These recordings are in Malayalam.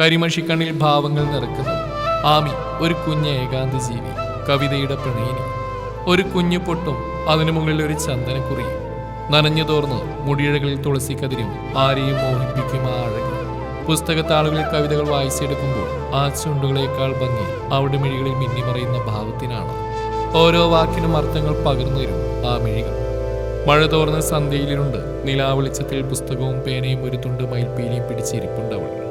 കരിമഷിക്കണ്ണിൽ ഭാവങ്ങൾ നിറക്കുന്നു. ആമി ഒരു കുഞ്ഞ് ഏകാന്ത ജീവി കവിതയുടെ പ്രണയിനി. ഒരു കുഞ്ഞു പൊട്ടും അതിനു മുകളിൽ ഒരു ചന്ദനക്കുറി നനഞ്ഞു തോർന്ന് മുടിയിഴകളിൽ തുളസിക്കതിരും ആരെയും മോഹിപ്പിക്കും ആ അഴക് പുസ്തകത്താളുകളിൽ കവിതകൾ വായിച്ചെടുക്കുമ്പോൾ ആ ചുണ്ടുകളേക്കാൾ ഭംഗി അവിടെ മിഴികളിൽ മിന്നിമറയുന്ന ഭാവത്തിനാണ്. ഓരോ വാക്കിനും അർത്ഥങ്ങൾ പകർന്നു തരും ആ മിഴികൾ. മഴ തോർന്ന സന്ധ്യയിലിരുണ്ട് നിലാവെളിച്ചത്തിൽ പുസ്തകവും പേനയും ഒരു തുണ്ട് മയിൽപ്പീലിയും പിടിച്ചിരിപ്പുണ്ട് അവൾ.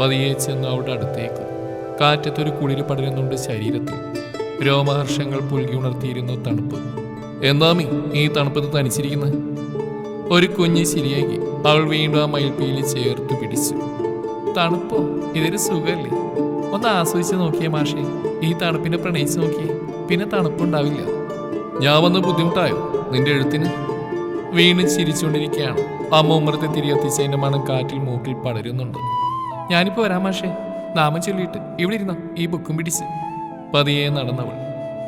പതിയെ ചെന്ന് അവളുടെ അടുത്തേക്ക്. കാറ്റത്തൊരു കുളിര് പടരുന്നുണ്ട് ശരീരത്തിൽ രോമഹർഷങ്ങൾ പുൽകി ഉണർത്തിയിരുന്നു തണുപ്പ്. എന്താമി ഈ തണുപ്പത്ത് തനിച്ചിരിക്കുന്നത് ഒരു കുഞ്ഞ് ശരിയാക്കി അവൾ വീണ്ടും ആ മയിൽപ്പീലി ചേർത്ത് പിടിച്ചു. തണുപ്പോ? ഇതൊരു സുഖമല്ലേ ഒന്ന് ആസ്വദിച്ച് നോക്കിയേ മാഷേ. ഈ തണുപ്പിനെ പ്രണയിച്ച് നോക്കിയേ. പിന്നെ തണുപ്പുണ്ടാവില്ല. ഞാൻ വന്ന് ബുദ്ധിമുട്ടായോ? നിന്റെ എഴുത്തിന്? വീണ്ടും ചിരിച്ചുകൊണ്ടിരിക്കുകയാണ്. അമ്മ ഉമ്മറത്തെ തിരികത്തിച്ചതിന്റെ മണം കാറ്റിൽ മൂക്കിൽ പടരുന്നുണ്ട്. ഞാനിപ്പോ വരാം മാഷേ. നാമം ചൊല്ലിയിട്ട് ഇവിടെ ഇരുന്നോ. ഈ ബുക്കും പിടിച്ച്. പതിയെ നടന്നവൾ.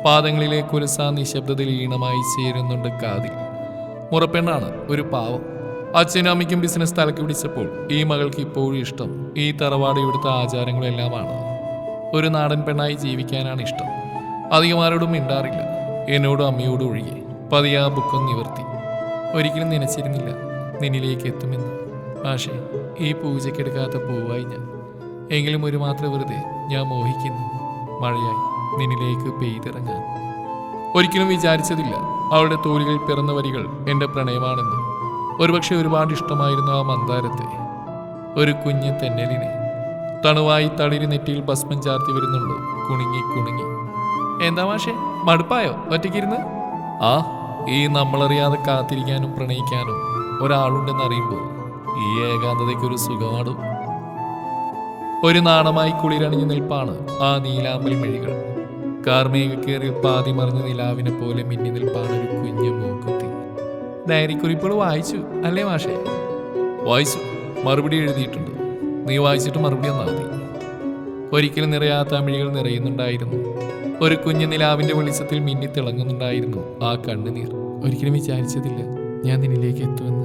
പാദങ്ങളിലെ കുലസ നിശബ്ദതയിൽ ഈണമായി ചേരുന്നുണ്ട് കാതിൽ. മുറപ്പെണ്ണാണ് ഒരു പാവം. അച്ഛനും അമ്മയ്ക്കും ബിസിനസ് തലക്ക് പിടിച്ചപ്പോൾ ഈ മകൾക്ക് ഇപ്പോഴും ഇഷ്ടം. ഈ തറവാട് ഇവിടുത്തെ ആചാരങ്ങളെല്ലാമാണ്. ഒരു നാടൻ പെണ്ണായി ജീവിക്കാനാണ് ഇഷ്ടം. അധികം ആരോടും മിണ്ടാറില്ല. എന്നോടും അമ്മയോടും ഒഴികെ. പതിയാ ബുക്കും നിവർത്തി. ഒരിക്കലും നനച്ചിരുന്നില്ല. നിന്നിലേക്ക് എത്തുമെന്ന്. പക്ഷേ ഈ പൂജയ്ക്കെടുക്കാത്ത പൂവായി ഞാൻ. എങ്കിലും ഒരു മാത്രം വെറുതെ ഞാൻ മോഹിക്കുന്നു. മഴയായി നിന്നിലേക്ക് പെയ്തിറങ്ങാൻ. ഒരിക്കലും വിചാരിച്ചതില്ല അവളുടെ തോലുകൾ പിറന്ന വരികൾ എന്റെ പ്രണയമാണെന്ന്. ഒരുപക്ഷെ ഒരുപാട് ഇഷ്ടമായിരുന്നു ആ മന്ദാരത്തെ. ഒരു കുഞ്ഞ് തെന്നലിനെ തണുവായി തളിരി നെറ്റിയിൽ ഭസ്മം ചാർത്തി വരുന്നുണ്ട്. കുണുങ്ങി കുണുങ്ങി. എന്താ മാഷേ മടുപ്പായോ ഒറ്റയ്ക്കിരുന്ന്? ആ ഈ നമ്മളറിയാതെ കാത്തിരിക്കാനും പ്രണയിക്കാനും ഒരാളുണ്ടെന്ന് അറിയുമ്പോൾ ഈ ഏകാന്തതയ്ക്ക് ഒരു സുഖമാടും ഒരു നാണമായി കുളിരണിഞ്ഞു നിൽപ്പാണ് ആ നീലാമ്പൽ മിഴികൾ. കാർമേകക്കേറിൽ പാതി മറിഞ്ഞ നിലാവിനെ പോലെ മിന്നി നിൽപ്പാണ് ഒരു കുഞ്ഞു മൂക്കുത്തി. ഡയറിക്കുറിപ്പുകൾ വായിച്ചു അല്ലേ മാഷേ? വായിച്ചു. മറുപടി എഴുതിയിട്ടുണ്ട്. നീ വായിച്ചിട്ട് മറുപടി ഒന്നാ മതി. ഒരിക്കലും നിറയാത്ത മിഴികൾ നിറയുന്നുണ്ടായിരുന്നു. ഒരു കുഞ്ഞു നിലാവിന്റെ വെളിച്ചത്തിൽ മിന്നി തിളങ്ങുന്നുണ്ടായിരുന്നു ആ കണ്ണുനീർ. ഒരിക്കലും വിചാരിച്ചതില്ല ഞാൻ നിന്നിലേക്ക് എത്തുമെന്ന്.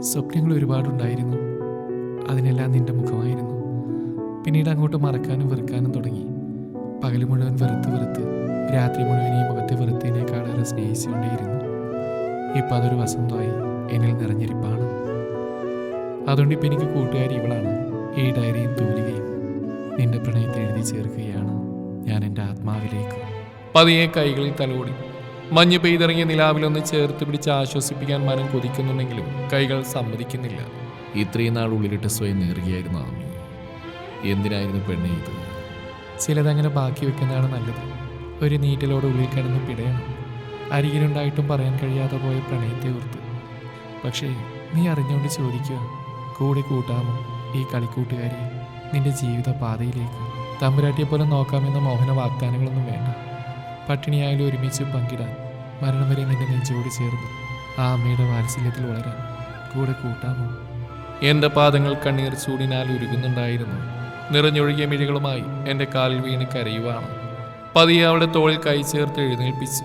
സ്വപ്നങ്ങൾ ഒരുപാടുണ്ടായിരുന്നു. അതിനെല്ലാം നിന്റെ മുഖമായിരുന്നു. പിന്നീട് അങ്ങോട്ട് മറക്കാനും വെറുക്കാനും തുടങ്ങി. പകൽ മുഴുവൻ വെറുത്ത് വെറുത്ത് രാത്രി മുഴുവൻ ഈ മുഖത്തെ വെറുത്തതിനേക്കാളേറെ സ്നേഹിച്ചുകൊണ്ടേയിരുന്നു. ഇപ്പം അതൊരു വസന്തമായി എന്നിൽ നിറഞ്ഞിരിപ്പാണ്. അതുകൊണ്ട് ഇപ്പം എനിക്ക് കൂട്ടുകാരി ഇവളാണ്. ഈ ഡയറിയും തൂലികയും നിന്റെ പ്രണയത്തെ എഴുതി ചേർക്കുകയാണ് ഞാൻ എന്റെ ആത്മാവിലേക്ക്. പതിയെ കൈകളിൽ തലോടി മഞ്ഞ് പെയ്തിറങ്ങിയ നിലാവിലൊന്ന് ചേർത്ത് പിടിച്ച് ആശ്വസിപ്പിക്കാൻ മനം കൊതിക്കുന്നുണ്ടെങ്കിലും കൈകൾ സമ്മതിക്കുന്നില്ല. ഇത്രയും നാൾ ഉള്ളിലിട്ട് സ്വയം നേറുകയായിരുന്നു ആമി. എന്തിനായിരുന്നു പെണ്ണെ ഇത്? ചിലതങ്ങനെ ബാക്കി വെക്കുന്നതാണ് നല്ലത്. ഒരു നീറ്റലോട് ഉള്ളിൽ കിടന്ന് പിടയണം. അരികിലുണ്ടായിട്ടും പറയാൻ കഴിയാതെ പോയ പ്രണയത്തെ ഓർത്ത് പക്ഷേ നീ അറിഞ്ഞുകൊണ്ട് ചോദിക്കുക കൂടെ കൂട്ടാമോ ഈ കളിക്കൂട്ടുകാരി? നിന്റെ ജീവിത പാതയിലേക്ക് തമ്പുരാട്ടിയെ പോലെ നോക്കാമെന്ന മോഹന വാഗ്ദാനങ്ങളൊന്നും വേണ്ട. പട്ടിണിയായാലും ഒരുമിച്ച് പങ്കിടാൻ മരണം വരെ നിന്റെ നെഞ്ചോട് ചേർന്ന് ആ അമ്മയുടെ വാത്സല്യത്തിൽ വളരാൻ കൂടെ കൂട്ടാമോ? എന്റെ പാദങ്ങൾ കണ്ണീർ ചൂടിനാൽ ഉരുകുന്നുണ്ടായിരുന്നു. നിറഞ്ഞൊഴുകിയ മിഴികളുമായി എന്റെ കാലിൽ വീണ് കരയുവാണ്. പതിയെ അവളുടെ തോളിൽ കൈ ചേർത്ത് എഴുന്നേൽപ്പിച്ചു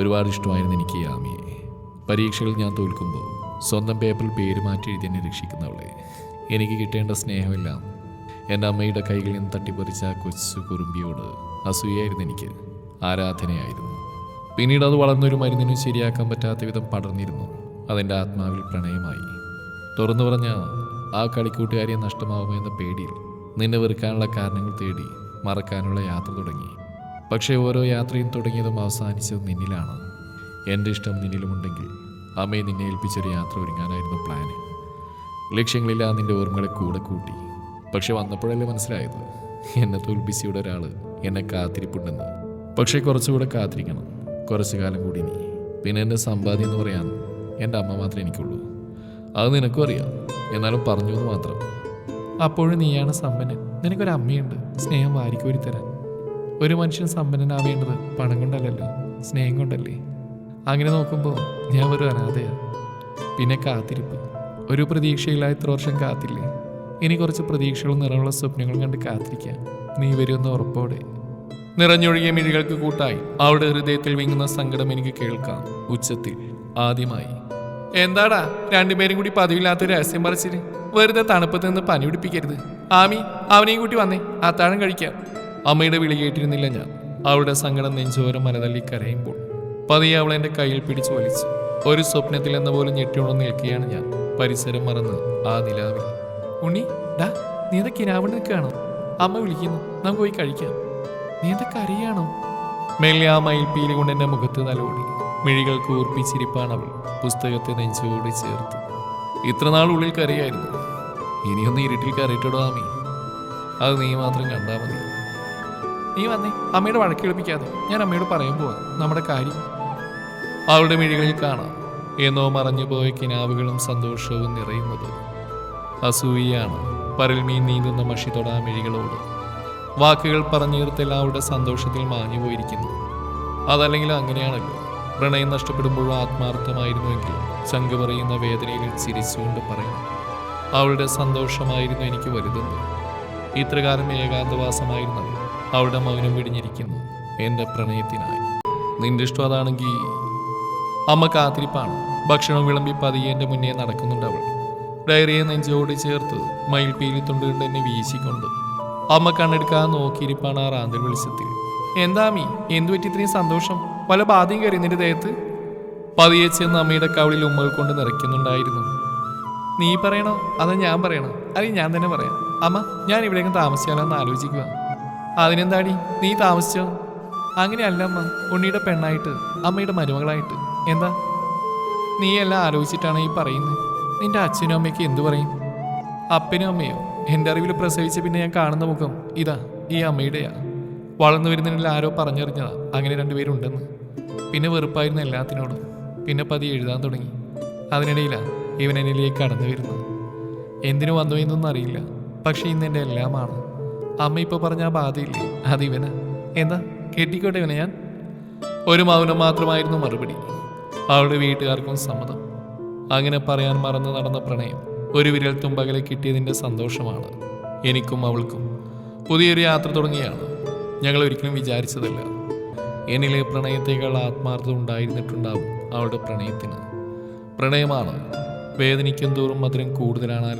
ഒരുപാട് ഇഷ്ടമായിരുന്നു എനിക്ക് ഈ ആമിയെ. പരീക്ഷകൾ ഞാൻ തോൽക്കുമ്പോൾ സ്വന്തം പേപ്പറിൽ പേര് മാറ്റി എഴുതി എന്നെ രക്ഷിക്കുന്നവളെ. എനിക്ക് കിട്ടേണ്ട സ്നേഹമെല്ലാം എന്റെ അമ്മയുടെ കൈകളിൽ നിന്ന് തട്ടിപ്പറിച്ച കൊച്ചു കുറുമ്പിയോട് അസൂയായിരുന്നു എനിക്ക്. ആരാധനയായിരുന്നു. പിന്നീട് അത് വളർന്നൊരു മരുന്നിനും ശരിയാക്കാൻ പറ്റാത്ത വിധം പടർന്നിരുന്നു. അതെന്റെ ആത്മാവിൽ പ്രണയമായി. തുറന്നു പറഞ്ഞ ആ കളിക്കൂട്ടുകാരിയെ നഷ്ടമാവുമോ എന്ന പേടിയിൽ നിന്നെ വെറുക്കാനുള്ള കാരണങ്ങൾ തേടി മറക്കാനുള്ള യാത്ര തുടങ്ങി. പക്ഷേ ഓരോ യാത്രയും തുടങ്ങിയതും അവസാനിച്ചതും നിന്നിലാണ്. എന്റെ ഇഷ്ടം നിന്നിലുമുണ്ടെങ്കിൽ അമ്മയെ നിന്നെ ഏൽപ്പിച്ചൊരു യാത്ര ഒരുങ്ങാനായിരുന്നു പ്ലാന്. ലക്ഷ്യങ്ങളില്ല നിന്റെ ഓർമ്മകളെ കൂടെ കൂട്ടി. പക്ഷെ വന്നപ്പോഴല്ലേ മനസ്സിലായത്? എന്നെ തോൽപ്പിച്ചിയുടെ ഒരാൾ എന്നെ കാത്തിരിപ്പുണ്ടെന്ന്. പക്ഷേ കുറച്ചുകൂടെ കാത്തിരിക്കണം. കുറച്ചു കാലം കൂടി നീ പിന്നെ എന്റെ സമ്പാദ്യം എന്ന് പറയാൻ എന്റെ അമ്മ മാത്രമേ എനിക്കുള്ളൂ. അത് നിനക്കും അറിയാം. എന്നാലും പറഞ്ഞു എന്ന് മാത്രം. അപ്പോഴും നീയാണ് സമ്പന്നൻ. നിനക്കൊരു അമ്മയുണ്ട്. സ്നേഹം വാരിക്കോരി തരാൻ. ഒരു മനുഷ്യൻ സമ്പന്നനാവേണ്ടത് പണം കൊണ്ടല്ലല്ലോ. സ്നേഹം കൊണ്ടല്ലേ. അങ്ങനെ നോക്കുമ്പോൾ ഞാൻ ഒരു അനാഥയാണ് പിന്നെ കാത്തിരിപ്പ്. ഒരു പ്രതീക്ഷയില്ലാ ഇത്ര വർഷം കാത്തില്ലേ? ഇനി കുറച്ച് പ്രതീക്ഷകളും നിറമുള്ള സ്വപ്നങ്ങളും കണ്ട് കാത്തിരിക്കാം. നീ വരുമെന്ന ഉറപ്പോടെ. നിറഞ്ഞൊഴുകിയ മിഴികൾക്ക് കൂട്ടായി അവളുടെ ഹൃദയത്തിൽ വിങ്ങുന്ന സങ്കടം എനിക്ക് കേൾക്കാം. ഉച്ചത്തിൽ ആദ്യമായി. എന്താടാ? രണ്ടുപേരും കൂടി പതിവില്ലാത്ത രഹസ്യം പറിച്ചിട്ട് വെറുതെ തണുപ്പത്ത് നിന്ന് പനി പിടിപ്പിക്കരുത്. ആമി അവനെയും കൂട്ടി വന്നേ. അത്താഴം കഴിക്കാം. അമ്മയുടെ വിളി കേട്ടിരുന്നില്ല ഞാൻ. അവളുടെ സങ്കടം നെഞ്ചോരം മലതള്ളി കരയുമ്പോൾ. പതിയെ അവൾ എന്റെ കയ്യിൽ പിടിച്ചു വലിച്ചു. ഒരു സ്വപ്നത്തിൽ എന്ന പോലെ ഞെട്ടിയോടെ നിൽക്കുകയാണ് ഞാൻ. പരിസരം മറന്ന് ആ നിലാവിൽ. ഉണ്ണി ഡാ നീ എന്താ കിനാവിന് നിൽക്കുകയാണോ അമ്മ വിളിക്കുന്നു. നമുക്ക് പോയി കഴിക്കാം. നീ എന്താ കരയാണോ മെല്ലെ ആ മയിൽപ്പീലി കൊണ്ട് എന്റെ മുഖത്ത് തലോടി മിഴികൾ കൂർപ്പിച്ചിരിപ്പാണ് അവൾ. പുസ്തകത്തെ നെഞ്ചോട് ചേർത്ത്. ഇത്ര നാൾ ഉള്ളിൽ കരയായിരുന്നു. ഇനിയൊന്ന് ഇരുട്ടിൽ കരയിട്ടോ ആമി? അത് നീ മാത്രം കണ്ടാൽ മതി. നീ വന്നേ. അമ്മയുടെ വഴക്കിളിപ്പിക്കാതെ ഞാൻ അമ്മയോട് പറയാൻ പോവാ. നമ്മുടെ കാര്യം. അവളുടെ മിഴികളിൽ കാണാം. എന്നോ മറഞ്ഞു പോയ കിനാവുകളും സന്തോഷവും നിറയുന്നത്. അസൂയയാണ്. പരൽമീൻ നീന്തുന്ന മഷി തൊടാ മിഴികളോട്. വാക്കുകൾ പറഞ്ഞീർത്തെല്ലാം അവളുടെ സന്തോഷത്തിൽ മാഞ്ഞു പോയിരിക്കുന്നു അതല്ലെങ്കിൽ അങ്ങനെയാണല്ലോ. പ്രണയം നഷ്ടപ്പെടുമ്പോഴും ആത്മാർത്ഥമായിരുന്നുവെങ്കിൽ ചങ്ക് പറയുന്ന വേദനയിൽ ചിരിച്ചുകൊണ്ട് പറയും അവളുടെ സന്തോഷമായിരുന്നു എനിക്ക് വലുതെന്ന്. ഇത്രകാലം ഏകാന്തവാസമായിരുന്നു അവളുടെ മൗനം പിടിഞ്ഞിരിക്കുന്നു എന്റെ പ്രണയത്തിനായി. നിന്റെ ഇഷ്ടം അതാണെങ്കിൽ അമ്മ കാത്തിരിപ്പാണ്. ഭക്ഷണം വിളമ്പി പതിയെ എന്റെ മുന്നേ നടക്കുന്നുണ്ട് അവൾ. ഡയറിയെ നെഞ്ചോട് ചേർത്ത് മയിൽപ്പീലി തൊണ്ടുകൊണ്ട് എന്നെ വീശിക്കൊണ്ട് അമ്മ കണ്ണെടുക്കാതെ നോക്കിയിരിപ്പാണ് ആ റാന്തൽ വെളിച്ചത്തിൽ. എന്താമി എന്തു പറ്റി ഇത്രയും സന്തോഷം? പല ബാധയും കയറി നിന്റെ ദേഹത്ത്? പതിയെ ചെന്ന് അമ്മയുടെ കവളിൽ ഉമ്മകൾ കൊണ്ട് നിറയ്ക്കുന്നുണ്ടായിരുന്നു. നീ പറയണോ? അതോ ഞാൻ പറയണോ. അല്ലെങ്കിൽ ഞാൻ തന്നെ പറയാം. അമ്മ ഞാൻ ഇവിടെയെങ്കിലും താമസിച്ചാലോ എന്ന് ആലോചിക്കുക. അതിനെന്താടി? നീ താമസിച്ചോ? അങ്ങനെയല്ല അമ്മ. ഉണ്ണിയുടെ പെണ്ണായിട്ട് അമ്മയുടെ മരുമകളായിട്ട്. എന്താ? നീ എല്ലാം ആലോചിച്ചിട്ടാണ് ഈ പറയുന്നത് നിന്റെ അച്ഛനും അമ്മയ്ക്ക് എന്തു പറയും? അപ്പനും അമ്മയോ? എന്റെ അറിവിൽ പ്രസവിച്ച പിന്നെ ഞാൻ കാണുന്ന മുഖം ഇതാ ഈ അമ്മയുടെയാ. വളർന്നു വരുന്നതിൽ ആരോ പറഞ്ഞറിഞ്ഞതാ അങ്ങനെ രണ്ടുപേരുണ്ടെന്ന്. പിന്നെ വെറുപ്പായിരുന്നു എല്ലാത്തിനോടും. പിന്നെ പതി എഴുതാൻ തുടങ്ങി. അതിനിടയിലാ ഇവൻ എന്നിലേക്ക് കടന്നു വരുന്നത്. എന്തിനു വന്നു എന്നൊന്നും അറിയില്ല. പക്ഷെ ഇന്ന് എന്റെ എല്ലാമാണ്. അമ്മ ഇപ്പോൾ പറഞ്ഞ ആ ബാധയില്ലേ? ഇവന്. എന്താ? കെട്ടിക്കോട്ടെ ഇവനെ ഞാൻ? ഒരു മൗനം മാത്രമായിരുന്നു മറുപടി. അവളുടെ വീട്ടുകാർക്കും സമ്മതം. അങ്ങനെ പറയാൻ മറന്നു നടന്ന പ്രണയം. ഒരു വിരൽ തുമ്പകലെ കിട്ടിയതിന്റെ സന്തോഷമാണ്. എനിക്കും അവൾക്കും പുതിയൊരു യാത്ര തുടങ്ങിയാണ്. ഞങ്ങൾ ഒരിക്കലും വിചാരിച്ചതല്ല. എന്നിലെ പ്രണയത്തേക്കാൾ ആത്മാർത്ഥത ഉണ്ടായിരുന്നിട്ടുണ്ടാവും അവളുടെ പ്രണയത്തിന്. പ്രണയമാണ് വേദനിക്കും തോറും മധുരം കൂടുതലാണ് ആ